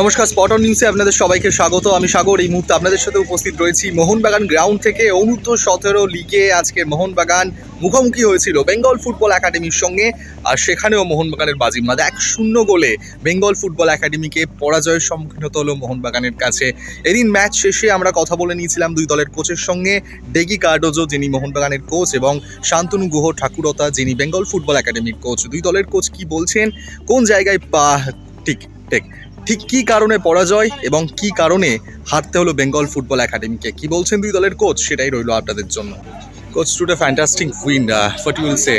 নমস্কার spot on নিউজে আপনাদের সবাইকে স্বাগত। আমি সাগর, এই মুহূর্তে আপনাদের সাথে উপস্থিত রয়েছি মোহনবাগান গ্রাউন্ড থেকে অনূর্ধ্ব সতেরো লিগে আজকে মোহনবাগান মুখোমুখি হয়েছিল বেঙ্গল ফুটবল একাডেমির সঙ্গে, আর সেখানেও মোহনবাগানের বাজিমাদ এক শূন্য গোলে বেঙ্গল ফুটবল একাডেমিকে পরাজয়ের সম্মুখীন হতে হলো মোহনবাগানের কাছে। এদিন ম্যাচ শেষে আমরা কথা বলে নিয়েছিলাম দুই দলের কোচের সঙ্গে, ডেগি কার্ডোজো, যিনি মোহনবাগানের কোচ, এবং শান্তনু গুহ ঠাকুরতা, যিনি বেঙ্গল ফুটবল একাডেমির কোচ। দুই দলের কোচ কি বলছেন? কোন জায়গায় পা ঠিক ঠিক। ঠিক কী কারণে পরাজয় এবং কী কারণে হারতে হলো বেঙ্গল ফুটবল একাডেমিকে? কি বলছেন দুই দলের কোচ সেটাই রইল আপনাদের জন্য। Coach today fantastic win you will say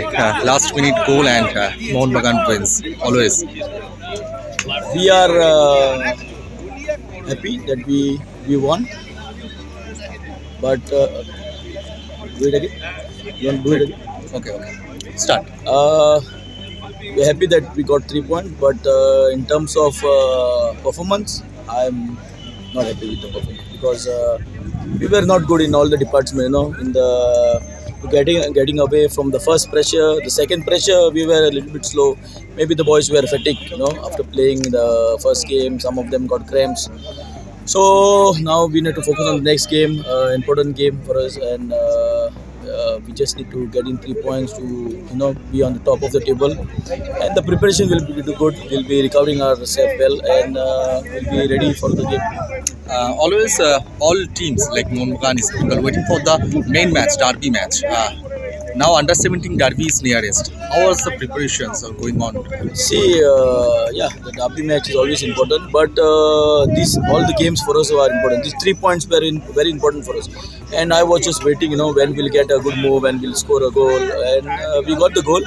last minute goal and Mohun Bagan wins always we are uh, happy that we we won. But uh, do it again. You want to do it again? Okay okay start uh, we're happy that we got three points but uh, in terms of uh, performance i'm not happy with the performance because uh, we were not good in all the departments you know in the getting getting away from the first pressure. The second pressure we were a little bit slow. Maybe the boys were fatigued you know after playing the first game. Some of them got cramps. So now we need to focus on the next game uh, important game for us and uh, uh, we just need to get in three points to you know be on the top of the table. And the preparation will be good. We'll be recovering ourselves well and uh, we'll be ready for the game. Uh, always uh, all teams like Mohanbagan is people waiting for the main match, derby match. Uh, now under 17 derby is nearest. How was the preparations are going on? See, uh, yeah, the derby match is always important, but uh, these all the games for us are important. These three points were in, very important for us, and I was just waiting, you know, when we'll get a good move and we'll score a goal, and uh, we got the goal.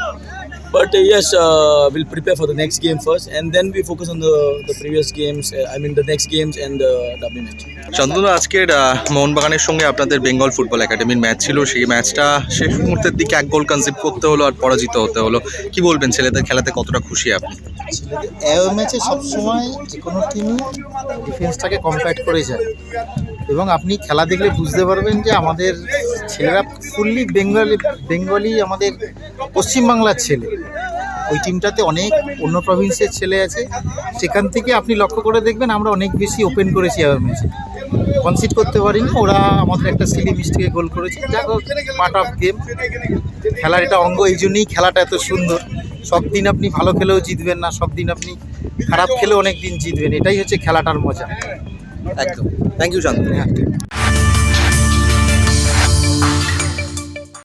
But uh, yes, uh, we'll prepare for the next game first, and then we focus on the, the previous games. Uh, I mean, the next games and the derby match. Shantanu আজকের মোহনবাগানের সঙ্গে আপনাদের Bengal football একাডেমির match ছিল সেই ম্যাচটা শেষ মুহূর্তের দিকে এক গোল কনসিভ করতে হলো আর পরাজিত হতে হলো কি বলবেন ছেলেদের খেলাতে কতটা খুশি আপনি ছেলেদের অ্যাওয়ে ম্যাচে সবসময় যে কোনো টিমই ডিফেন্সটাকে কম্প্যাক্ট করে যায় এবং আপনি খেলা দেখলে বুঝতে পারবেন যে আমাদের ছেলেরা ফুললি বেঙ্গলি বেঙ্গলি আমাদের পশ্চিমবাংলার ছেলে। ওই টিমটাতে অনেক অন্য প্রভিন্সের ছেলে আছে। সেখান থেকে আপনি লক্ষ্য করে দেখবেন আমরা অনেক বেশি ওপেন করেছি অ্যাওয়ে ম্যাচে কনসিড করতে পারিনি ওরা আমাদের একটা সিলি মিস্টেকে গোল করেছে। যাক পার্ট অফ গেম খেলার এটা অঙ্গ এই জন্যই খেলাটা এত সুন্দর। সব দিন আপনি ভালো খেলেও জিতবেন না সব দিন আপনি খারাপ খেলেও অনেক দিন জিতবেন। এটাই হচ্ছে খেলাটার মজা। একদম। থ্যাংক ইউ শান্তনু হ্যাঁ।